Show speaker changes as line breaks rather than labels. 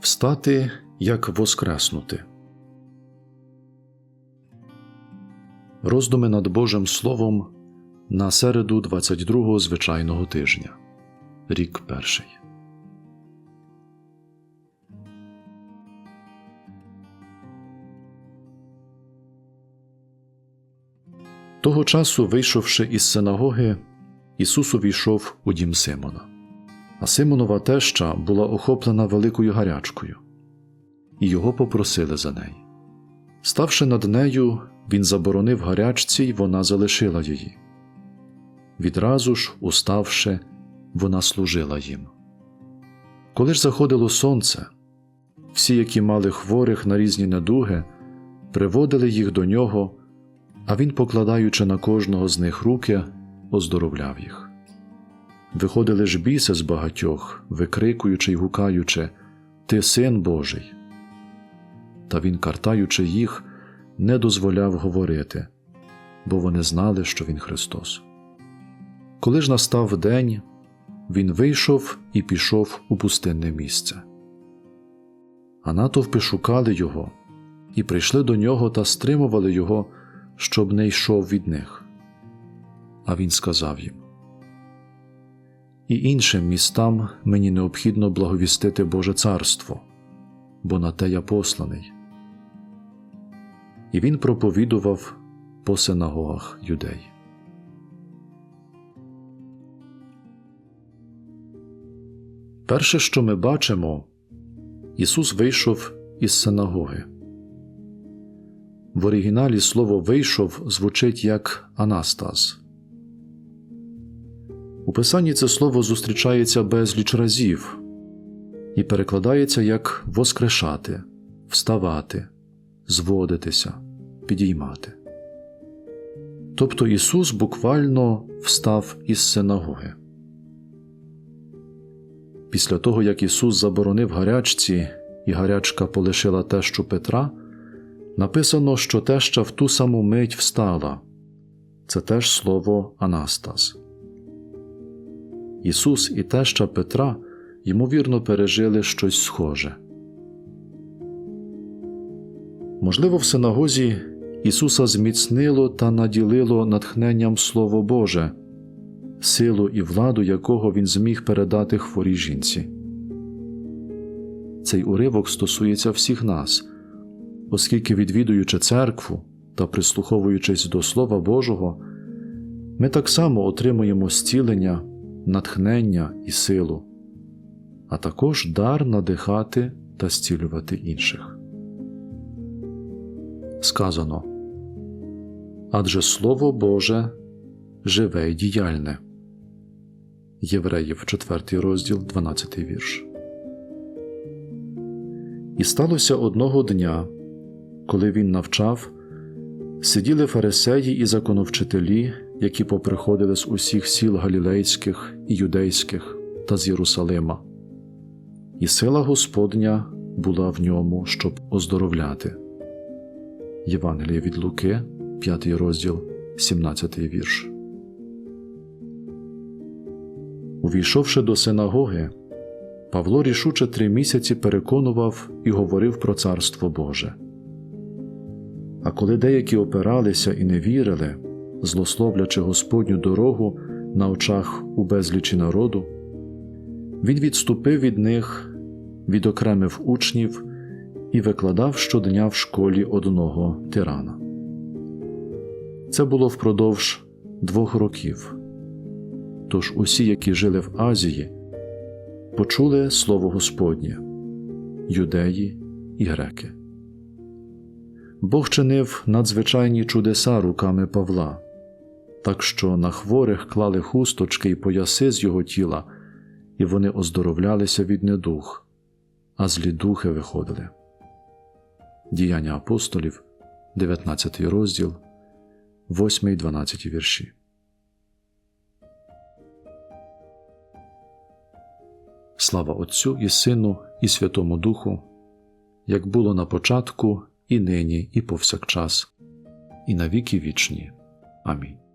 Встати, як воскреснути. Роздуми над Божим Словом на середу 22-го звичайного тижня. Рік перший. Того часу, вийшовши із синагоги, Ісус увійшов у дім Симона. А Симонова теща була охоплена великою гарячкою, і його попросили за неї. Ставши над нею, він заборонив гарячці, й вона залишила її. Відразу ж, уставши, вона служила їм. Коли ж заходило сонце, всі, які мали хворих на різні недуги, приводили їх до нього, а він, покладаючи на кожного з них руки, оздоровляв їх. Виходили ж біси з багатьох, викрикуючи й гукаючи Ти син Божий. Та він, картаючи їх, не дозволяв говорити, бо вони знали, що він Христос. Коли ж настав день, він вийшов і пішов у пустинне місце. А натовпи шукали його і прийшли до нього та стримували його, щоб не йшов від них. А він сказав їм і іншим містам мені необхідно благовістити Боже Царство, бо на те я посланий. І він проповідував по синагогах юдей. Перше, що ми бачимо, Ісус вийшов із синагоги. В оригіналі слово вийшов звучить як Анастас. У Писанні це слово зустрічається безліч разів і перекладається як воскрешати, вставати, зводитися, підіймати. Тобто Ісус буквально встав із синагоги. Після того, як Ісус заборонив гарячці, і гарячка полишила тещу Петра, написано, що теща в ту саму мить встала. Це теж слово Анастас. Ісус і теща Петра, ймовірно, пережили щось схоже. Можливо, в синагозі Ісуса зміцнило та наділило натхненням Слово Боже, силу і владу якого Він зміг передати хворій жінці. Цей уривок стосується всіх нас, оскільки, відвідуючи церкву та прислуховуючись до Слова Божого, ми так само отримуємо зцілення натхнення і силу, а також дар надихати та зцілювати інших. Сказано Адже Слово Боже живе й діяльне. Євреїв 4 розділ, 12 вірш. І сталося одного дня, коли він навчав, сиділи фарисеї і законовчителі які поприходили з усіх сіл галілейських і юдейських та з Єрусалима, і сила Господня була в ньому, щоб оздоровляти. Євангеліє від Луки, 5 розділ, 17 вірш. Увійшовши до синагоги, Павло рішуче три місяці переконував і говорив про Царство Боже. А коли деякі опиралися і не вірили, злословлячи Господню дорогу на очах у безлічі народу, він відступив від них, відокремив учнів і викладав щодня в школі одного тирана. Це було впродовж двох років. Тож усі, які жили в Азії, почули слово Господнє юдеї і греки. Бог чинив надзвичайні чудеса руками Павла так що на хворих клали хусточки й пояси з його тіла, і вони оздоровлялися від недух, а злі духи виходили. Діяння апостолів, 19 розділ, 8, 12 вірші. Слава Отцю і Сину, і Святому Духу, як було на початку, і нині, і повсякчас, і на віки вічні. Амінь.